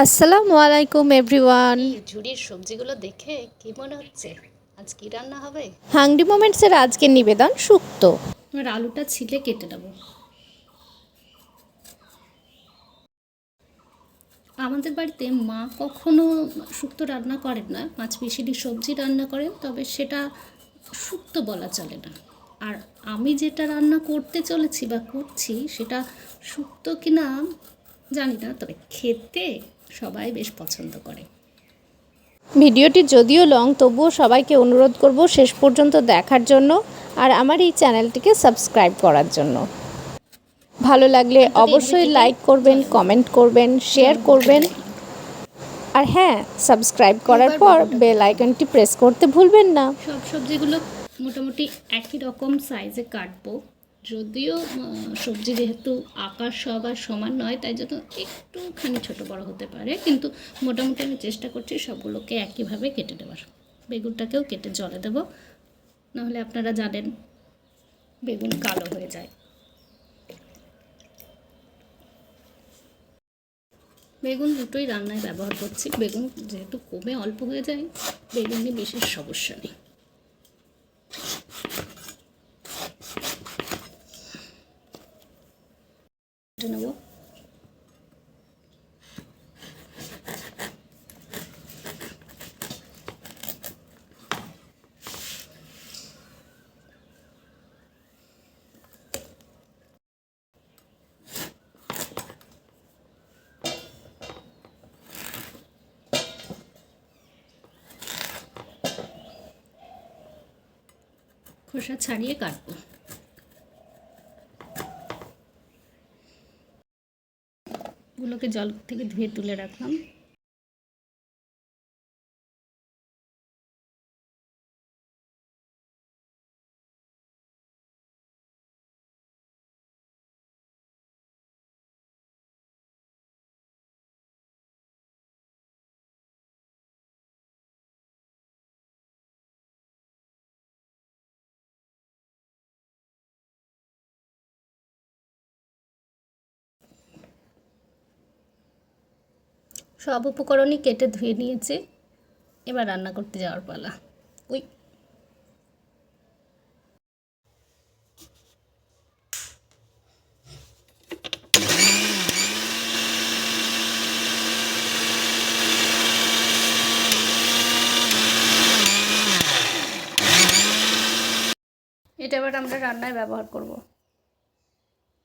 আসসালামু আলাইকুম এভরিওয়ান। ঝুড়ির সবজিগুলো দেখে কি মনে হচ্ছে? আজ কি রান্না হবে? হাংরি মোমেন্টসের আজকের নিবেদন সুক্ত। এবার আলুটা ছিলে কেটে নেব। আমাদের বাড়িতে মা কখনো শুক্তো রান্না করেন না। পাঁচ পিসিডি সবজি রান্না করেন তবে সেটা শুক্তো বলা চলে না। আর আমি যেটা রান্না করতে চলেছি বা করছি সেটা শুক্তো কিনা জানি না তবে খেতে সবাই বেশ পছন্দ করে। ভিডিওটি যদিও লং তবুও সবাইকে অনুরোধ করব শেষ পর্যন্ত দেখার জন্য আর আমার এই চ্যানেলটিকে সাবস্ক্রাইব করার জন্য। ভালো লাগলে অবশ্যই লাইক করবেন কমেন্ট করবেন শেয়ার করবেন। আর হ্যাঁ সাবস্ক্রাইব করার পর বেল আইকনটি প্রেস করতে ভুলবেন না। সব সবজিগুলো মোটামুটি একই রকম সাইজে কাটবো। যদিও সবজি যেহেতু আকার সবার সমান নয়, তাই জন্য একটুখানি ছোট বড় হতে পারে। কিন্তু মোটামুটি আমি চেষ্টা করছি সবগুলোকে একইভাবে কেটে দেওয়ার। বেগুনটাকেও কেটে জলে দেবো। নাহলে আপনারা জানেন, বেগুন কালো হয়ে যায়। বেগুন দুটোই রান্নায় ব্যবহার করছি। বেগুন যেহেতু কমে অল্প হয়ে যায়, বেগুন নিয়ে বিশেষ সমস্যা নেই এটা নেব খোসা ছাড়িয়ে কাটবো। গুলোকে জল থেকে ধুয়ে তুলে রাখলাম। সব উপকরণই কেটে ধুয়ে নিয়েছি। এবার রান্না করতে যাওয়ার পালা। ওই এটা এবার আমরা রান্নায় ব্যবহার করব।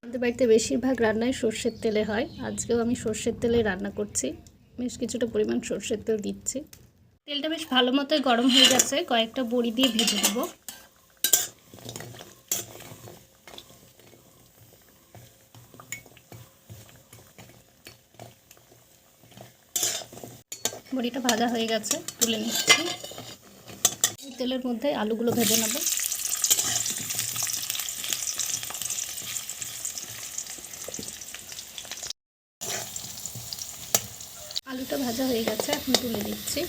আমাদের বাড়িতে বেশিরভাগ রান্নায় সর্ষের তেলে হয়। আজকেও আমি সর্ষের তেলে রান্না করছি। বেশ কিছুটা পরিমাণ সর্ষের তেল দিচ্ছি। তেলটা বেশ ভালো মতোই গরম হয়ে গেছে, কয়েকটা বড়ি দিয়ে ভেজে নেব। বড়িটা ভাজা হয়ে গেছে, তুলে নিচ্ছি। তেলের মধ্যে আলুগুলো ভেজে নেব আলুটা ভাজা হয়ে গেছে এখন তুলে দিচ্ছি।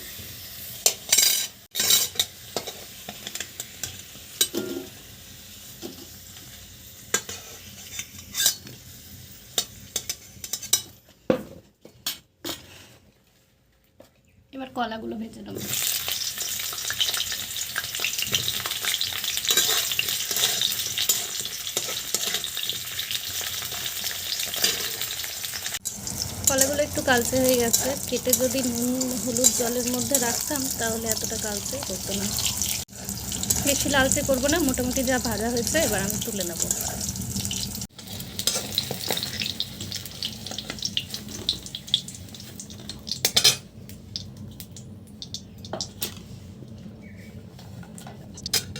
এবার কলাগুলো ভেজে নেব কলাগুলো একটু কালচে হয়ে গেছে। কেটে যদি নুন, হলুদ জলের মধ্যে রাখতাম, তাহলে এতটা কালচে হতো না। বেশি লালচে করব না, মোটামুটি যা ভাজা হয়েছে, এবার আমি তুলে নেব।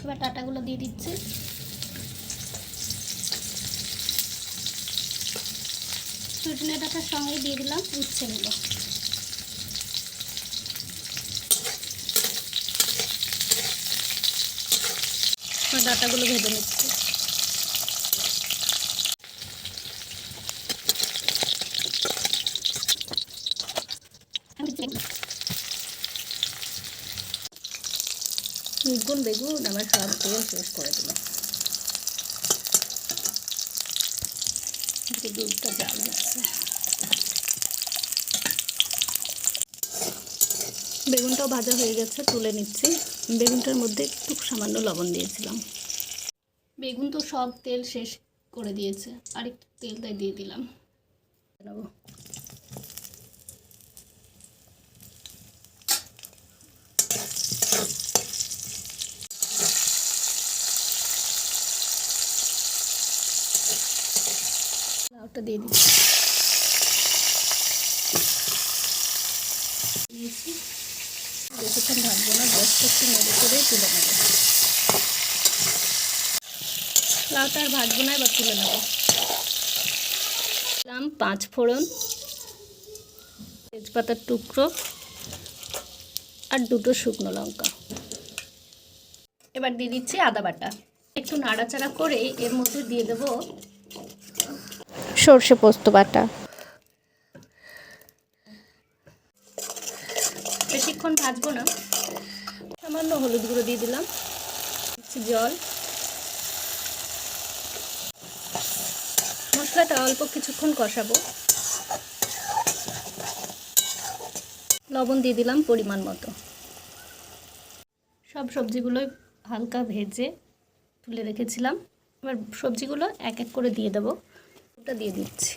এবার টাটাগুলো দিয়ে দিচ্ছি। সজনে ডাটার সঙ্গে দিয়ে দিলাম উচ্ছে নেব। ডাটাগুলো ভেজে নিচ্ছি। বেগুন বেগুন আমার সব তেল শেষ করে দিল দুধটা জাল বেগুনটাও ভাজা হয়ে গেছে, তুলে নিচ্ছি। বেগুনটার মধ্যে একটু সামান্য লবণ দিয়েছিলাম। বেগুন তো সব তেল শেষ করে দিয়েছে। আর একটু তেল তাই দিয়ে দিলাম। লাউটা দিয়ে দিচ্ছি। বেশিক্ষণ ভাজবো না গ্যাসটা একটু নেড়ে করে তুলে নেব। লাউটা আর ভাজবো না, এবার তুলে নেব। দিলাম পাঁচ ফোড়ন, তেজপাতার টুকরো আর দুটো শুকনো লঙ্কা। এবার দিয়ে দিচ্ছি আদা বাটা। একটু নাড়াচাড়া করে এর মধ্যে দিয়ে দেবো সর্ষে পোস্ত বাটা। বেশিক্ষণ ভাজবো না। সামান্য হলুদ গুঁড়ো দিয়ে দিলাম। জল। মশলাটা অল্প কিছুক্ষণ কষাবো। লবণ দিয়ে দিলাম পরিমাণ মতো। সব সবজিগুলোই হালকা ভেজে তুলে রেখেছিলাম। এবার সবজিগুলো এক এক করে দিয়ে দেবো। ওটা দিয়ে দিচ্ছি।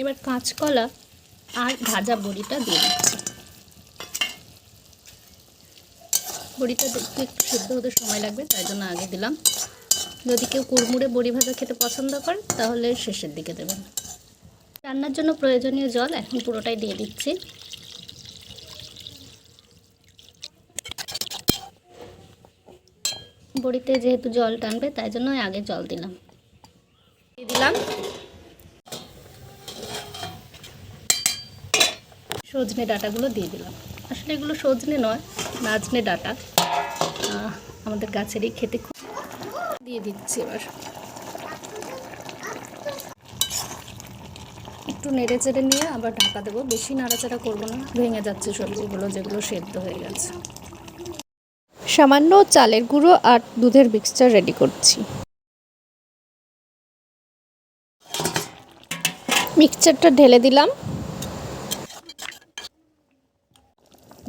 এবার কাঁচকলা আর ভাজা বড়িটা দিয়ে দিচ্ছি। বড়িটা দেখতে একটু সিদ্ধ হতে সময় লাগবে, তাই জন্য আগে দিলাম। যদি কেউ কুড়মুড়ে বড়ি ভাজা খেতে পছন্দ করে, তাহলে শেষের দিকে দেবেন। রান্নার জন্য প্রয়োজনীয় জল এখন পুরোটাই দিয়ে দিচ্ছি। বড়িতে যেহেতু জল টানবে তাই জন্য আগে জল দিলাম। দিয়ে দিলাম। সজনে ডাটাগুলো দিয়ে দিলাম। আসলে এগুলো সজনে নয় নাজনে ডাটা। আমাদের গাছেরই খেতে খুব দিয়ে দিচ্ছি এবার। একটু নেড়ে চেড়ে নিয়ে আবার ঢাকা দেবো। বেশি নাড়াচাড়া করব না। ভেঙে যাচ্ছে সবজিগুলো যেগুলো সেদ্ধ হয়ে গেছে। সামান্য চালের গুঁড়ো আর দুধের মিক্সচার রেডি করছি। মিক্সচারটা ঢেলে দিলাম।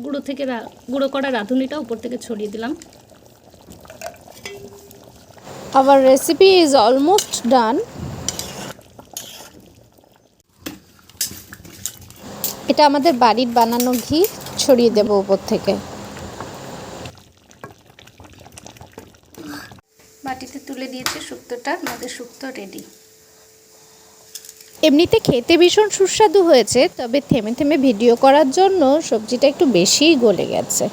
গুঁড়ো থেকে গুঁড়ো করা রাঁধুনিটা উপর থেকে ছড়িয়ে দিলাম। Our recipe is almost done এটা আমাদের বাড়ির বানানো ঘি ছড়িয়ে দেবো উপর থেকে। বাটিতে তুলে দিয়েছি শুক্তটা, আমাদের শুক্ত রেডি এমনিতে খেতে ভীষণ সুস্বাদু হয়েছে, তবে থেমে থেমে ভিডিও করার জন্য সবজিটা একটু বেশিই গলে গেছে।